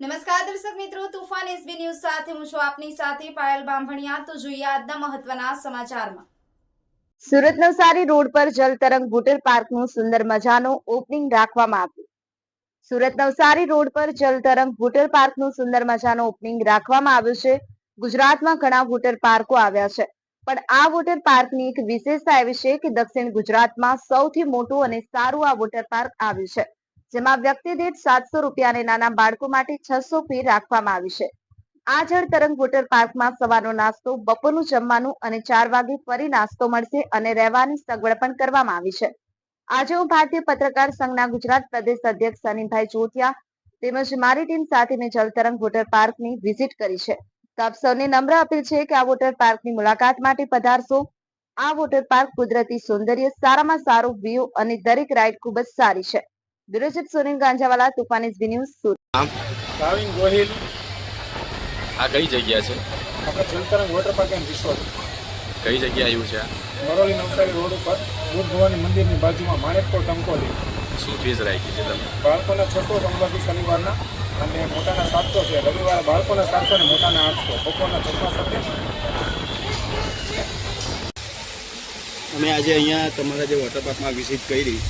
નમસ્કાર દર્શક મિત્રો, તુફાન એસબી ન્યૂઝ સાથે હું છું આપની સાથે પાયલ બાંભણિયા. તો જોઈએ આજના મહત્વના સમાચારમાં. સુરત નવસારી રોડ પર જલતરંગ વોટર પાર્કનું સુંદર મજાનું ઓપનિંગ રાખવામાં આવ્યું. સુરત નવસારી રોડ પર જલતરંગ વોટર પાર્કનું સુંદર મજાનું ઓપનિંગ રાખવામાં આવ્યું છે. ગુજરાતમાં ઘણા વોટર પાર્કો આવ્યા છે. પણ આ વોટર પાર્કની એક વિશેષતા એવી છે કે દક્ષિણ ગુજરાતમાં સૌથી મોટું અને સારું આ વોટર પાર્ક આવ્યું છે. જેમાં વ્યક્તિ દીઠ સાતસો રૂપિયા અને નાના બાળકો માટે છસો ફી રાખવામાં આવી છે. આ જળ તરંગ વોટર પાર્કમાં સવારનો નાસ્તો, બપોરનું જમવાનું અને ચાર વાગે ફરી નાસ્તો મળશે અને રહેવાની સગવડ પણ કરવામાં આવી છે. આજે હું ભારતીય પત્રકાર સંઘના ગુજરાત પ્રદેશ અધ્યક્ષ સનીભાઈ ચોટિયા તેમજ મારી ટીમ સાથે મેં જલતરંગ વોટર પાર્કની વિઝિટ કરી છે. તો આપ સૌને નમ્ર અપીલ છે કે આ વોટર પાર્કની મુલાકાત માટે પધારશો. આ વોટર પાર્ક કુદરતી સૌંદર્ય, સારામાં સારું વ્યૂ અને દરેક રાઈડ ખૂબ જ સારી છે. Chief Sunil Ganjawala Toofan SB news Surat Bhavin Gohil આ કઈ જગ્યા છે? આપણે Jaltarang water park and resort કઈ જગ્યા આવ્યું છે મરોલી નવસારી રોડ ઉપર બુદ્ધ ભવાની મંદિરની બાજુમાં માણેકપોર ટંકોલી શું ફીસ રાખી છે તમે બાળકોના છસો સોમવારથી શનિવારના અને મોટાના સાતસો છે. રવિવારે બાળકોના સાતસો અને મોટાના આઠસો. બપોરના છસો સાથે અમે આજે અહીંયા તમારા જે વોટર પાર્કમાં વિઝિટ કરી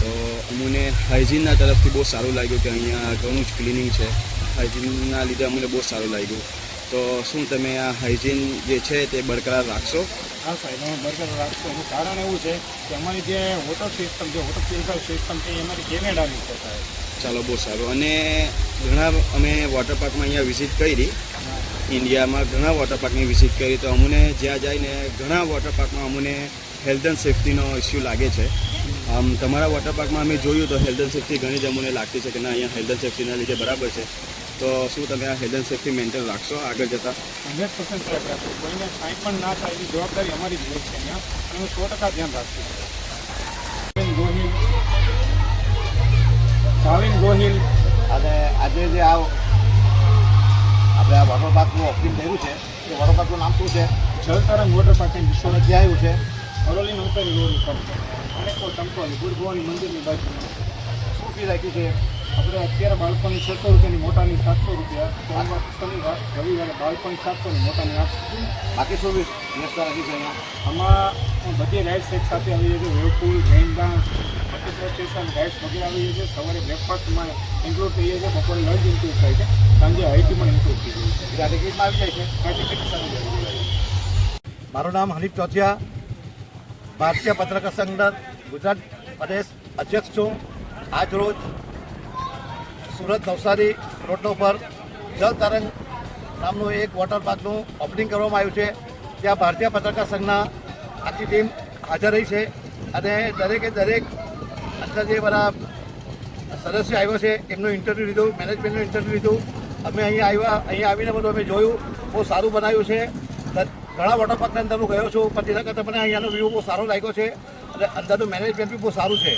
તો અમને હાઇજીનના તરફથી બહુ સારું લાગ્યું કે અહીંયા ઘણું જ ક્લિનિંગ છે. હાઇજીનના લીધે અમને બહુ સારું લાગ્યું. તો શું તમે આ હાઇજીન જે છે તે બરકરાર રાખશો? હા સાહેબ અમે બરકરાર રાખશો. એનું કારણ એવું છે કે અમારી જે વોટર સિસ્ટમ જે વોટર પ્યુરિફાયર સિસ્ટમ છે એ અમારી કેનેડાની છે સાહેબ. ચાલો બહુ સારું. અને ઘણા અમે વોટર પાર્કમાં અહીંયા વિઝિટ કરી. ઇન્ડિયામાં ઘણા વોટર પાર્કની વિઝિટ કરી. તો અમને જ્યાં જઈને ઘણા વોટર પાર્કમાં અમને હેલ્થ એન્ડ સેફ્ટીનો ઇસ્યુ લાગે છે. આમ તમારા વોટર પાર્કમાં અમે જોયું તો હેલ્થ એન્ડ સેફ્ટી ઘણી જ અમને લાગતી છે કે ના અહીંયા હેલ્થ એન્ડ સેફ્ટીના લીધે બરાબર છે. તો શું તમે આ હેલ્થ એન્ડ સેફ્ટી મેન્ટેન રાખશો? આગળ જતાં. હંડ્રેડ પર્સન્ટ સાહેબ રાખશું કોઈને કાંઈ પણ ના થાય એની જવાબદારી અમારી જ છે અહીંયા. અને સો ટકા ધ્યાન રાખશું ગોહિલ. ભાવિન ગોહિલ. અને આજે જે આ આપણે અપીલ થયું છે. એ વોટર પાર્કનું નામ શું છે? Jaltarang water park and resort જે આવ્યું છે. અરોલી નવસારી રોડ ઉપર. માણેકપોર ટંકોલી બુદ્ધ ભવાની મંદિરની બાજુ શું ફી રાખ્યું છે? આપણે અત્યારે બાળકોની છસો રૂપિયાની મોટાની સાતસો રૂપિયા. સોમવાર શનિવાર રવિવારે બાળકોની સાતસો ને મોટાની આઠસો. બાકી શું વ્યવસ્થા રાખી છે અહીંયા? આમાં બધી રાઇડ્સ એક સાથે આવી જાય છે. Wave pool Jain dance station rides વગેરે આવી જાય છે. સવારે બ્રેકફાસ્ટમાં ઇન્ક્લુડ થઈ જાય છે. બપોરે લંચ ઇન્ક્લુડ થાય છે. સાંજે પણ ઇન્ક્લુડ થઈ જાય છે. એટલે ટિકિટમાં આવી જાય છે? આ ટિકિટ સાથે આવી જાય મારું નામ હનીફ ચોથિયા. ભારતીય પત્રકાર સંઘના ગુજરાત પ્રદેશ અધ્યક્ષ છું. આજ રોજ સુરત નવસારી રોડ પર જલ તરંગ નામનું એક વોટર પાર્કનું ઓપનિંગ કરવામાં આવ્યું છે. ત્યાં ભારતીય પત્રકાર સંઘના આખી ટીમ હાજર રહી છે અને દરેકે દરેક અંદર જે બધા સદસ્ય આવ્યો છે, એમનું ઇન્ટરવ્યૂ લીધું મેનેજમેન્ટનું ઇન્ટરવ્યૂ લીધું. અમે અહીંયા આવ્યા, અહીંયા આવીને બધું અમે જોયું. બહુ સારું બનાવ્યું છે. ઘણા વોટર પાર્કની અંદર હું ગયો છું, પણ તેના કરતાં મને અહીંયાનો વ્યૂ બહુ સારો લાગ્યો છે અને અંદરનું મેનેજમેન્ટ બી બહુ સારું છે.